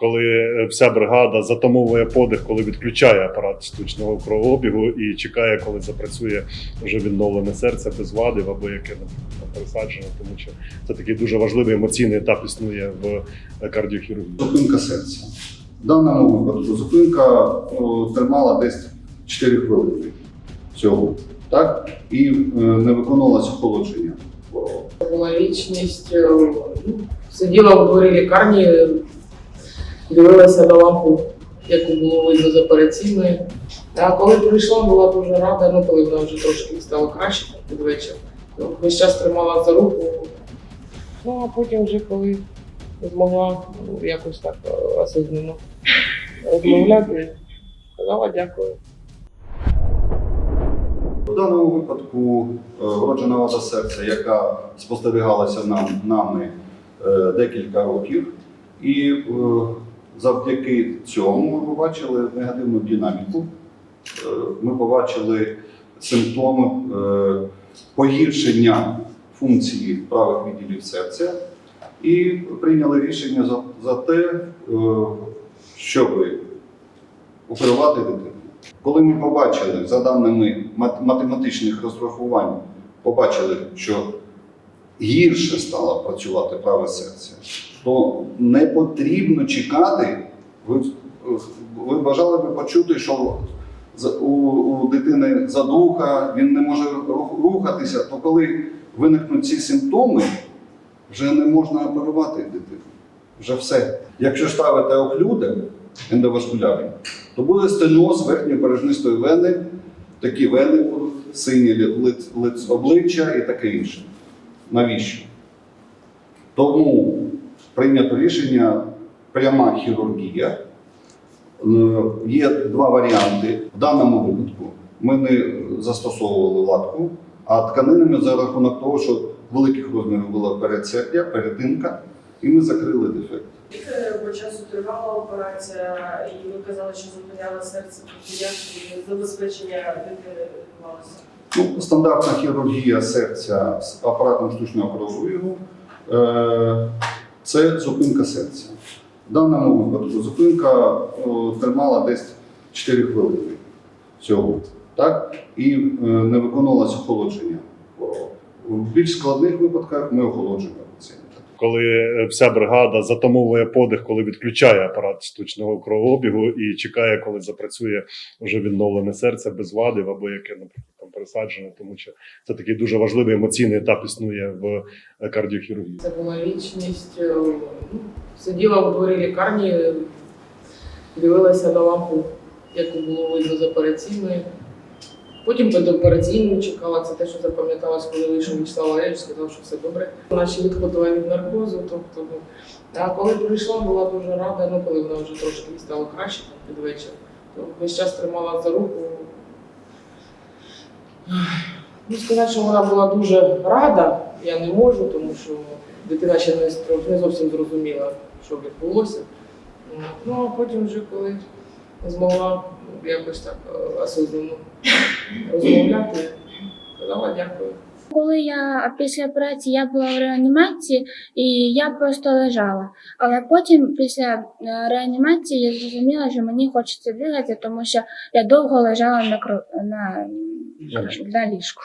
коли е, вся бригада затамовує подих, коли відключає апарат штучного кровообігу і чекає, коли запрацює вже відновлене серце без вадів або яке пересаджене, тому що це такий дуже важливий емоційний етап існує в е, кардіохірургії. Зупинка серця. В даному випадку зупинка тримала десь 4 хвилини всього. Так? І е, не виконувалося охолодження. була вічність. ну, Сиділа в дворі лікарні, дивилася на лампу, яку було видно з операційної. А коли прийшла, була дуже рада, ну коли вона вже трошки стало краще під вечір. Ну, весь час тримала за руку. Ну а потім вже коли змогла ну, якось так е, осознано розмовляти, сказала дякую. В даному випадку е, вроджена вада серця, яка спостерігалася нам, нами е, декілька років, і е, завдяки цьому ми побачили негативну динаміку. Е, Ми побачили симптоми е, погіршення функції правих відділів серця і прийняли рішення за, за те, е, щоб оперувати дитину. Коли ми побачили, за даними математичних розрахувань, побачили, що гірше стало працювати праве серце, то не потрібно чекати. Ви, ви бажали би почути, що у, у дитини задуха, він не може рухатися, то коли виникнуть ці симптоми, вже не можна оперувати дитину. Вже все. Якщо ставити оклюдер ендоваскулярний, то буде стеноз верхньої порожнистої вени, такі вени будуть, сині лиц- лиц обличчя і таке інше. Навіщо? Тому прийнято рішення пряма хірургія. Е, Є два варіанти. В даному випадку ми не застосовували латку, а тканинами за рахунок того, що великих розмірів було передсердя, перетинка, і ми закрили дефект. По часу тривала операція, і ви казали, що зупиняла серце, як забезпечення дитини відбувалося? Ну, стандартна хірургія серця з апаратом штучного кровообігу е, це зупинка серця. В даному випадку зупинка тримала десь 4 хвилини всього. Так? І е, не виконувалося охолодження. В більш складних випадках ми охолоджуємо пацієнта. коли е, вся бригада затамовує подих, коли відключає апарат штучного кровообігу і чекає, коли запрацює вже відновлене серце без вадів або яке, наприклад, там пересаджене, тому що це такий дуже важливий емоційний етап існує в кардіохірургії. Це була вічність. е, Сиділа в дворі лікарні, дивилася на лампу, яку було видно з операційної. Потім під операційною чекала, це те, що запам'яталось, коли вийшов Вячеслав Валерійович, сказав, що все добре. Наші відходила від наркозу. Тобто, ну, а коли прийшла, була дуже рада, ну коли вона вже трошки стало краще під вечір, то весь час тримала за руку. Ну, сказати, що вона була дуже рада, я не можу, тому що дитина ще не, не зовсім зрозуміла, що відбулося. Ну, а потім вже коли змогла якось так е, осознано розмовляти, казала дякую. Коли я після операції я була в реанімації і я просто лежала. Але потім, після е, реанімації, я зрозуміла, що мені хочеться бігати, тому що я довго лежала на на... На ліжку.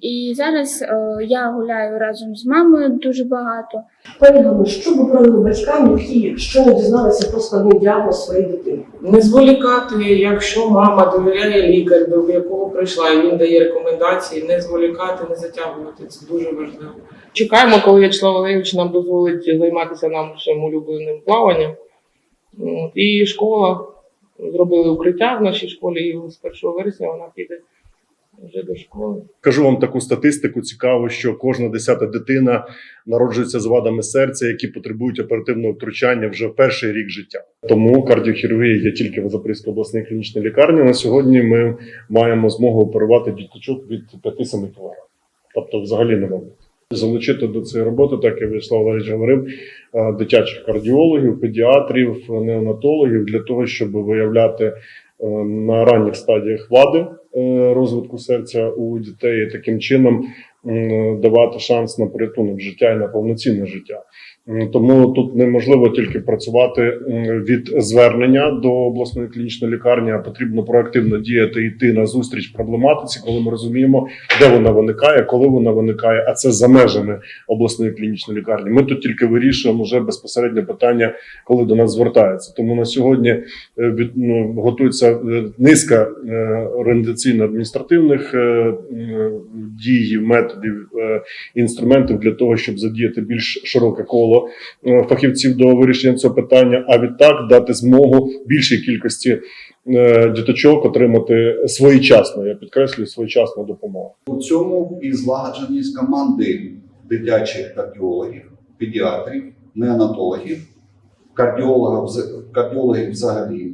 І зараз е, я гуляю разом з мамою дуже багато. Пані Ганно, що ви порадили батькам, які щойно дізналися про складний діагноз своєї дитини? Не зволікати, якщо мама довіряє лікар, до якого прийшла, і він дає рекомендації, не зволікати, не затягувати. Це дуже важливо. Чекаємо, коли В'ячеслав Валерійович нам дозволить займатися нашим улюбленим плаванням. І школа зробили укриття в нашій школі, і з 1 вересня вона піде вже до школи. Кажу вам таку статистику цікаву, що кожна десята дитина народжується з вадами серця, які потребують оперативного втручання вже в перший рік життя. Тому кардіохірургія є тільки в Запорізькій обласній клінічній лікарні. На сьогодні ми маємо змогу оперувати діточок від 5-7 кг. Тобто, взагалі не мабуть. Залучити до цієї роботи, так як Вячеслав Валерійович говорив, е, дитячих кардіологів, педіатрів, неонатологів для того, щоб виявляти е, на ранніх стадіях вади е, розвитку серця у дітей. Таким чином давати шанс на порятунок життя і на повноцінне життя. Тому тут неможливо тільки працювати від звернення до обласної клінічної лікарні, а потрібно проактивно діяти, йти на зустріч проблематиці, коли ми розуміємо, де вона виникає, коли вона виникає, а це за межами обласної клінічної лікарні. Ми тут тільки вирішуємо вже безпосередньо питання, коли до нас звертаються. Тому на сьогодні е, ну, готується е, низка е, організаційно-адміністративних е, м, дій, методів, е, інструментів для того, щоб задіяти більш широке коло е, фахівців до вирішення цього питання, а відтак дати змогу більшій кількості е, діточок отримати своєчасно, я підкреслюю, своєчасну допомогу. У цьому і злагодженість команди дитячих кардіологів, педіатрів, неонатологів, кардіологів, кардіологів взагалі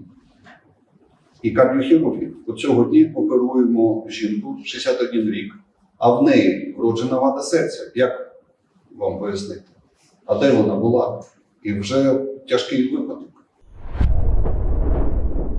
і кардіохірургів. От сьогодні оперуємо жінку 61 рік, а в неї вроджена вада серця. Як вам пояснити? А де вона була? І вже тяжкий випадок.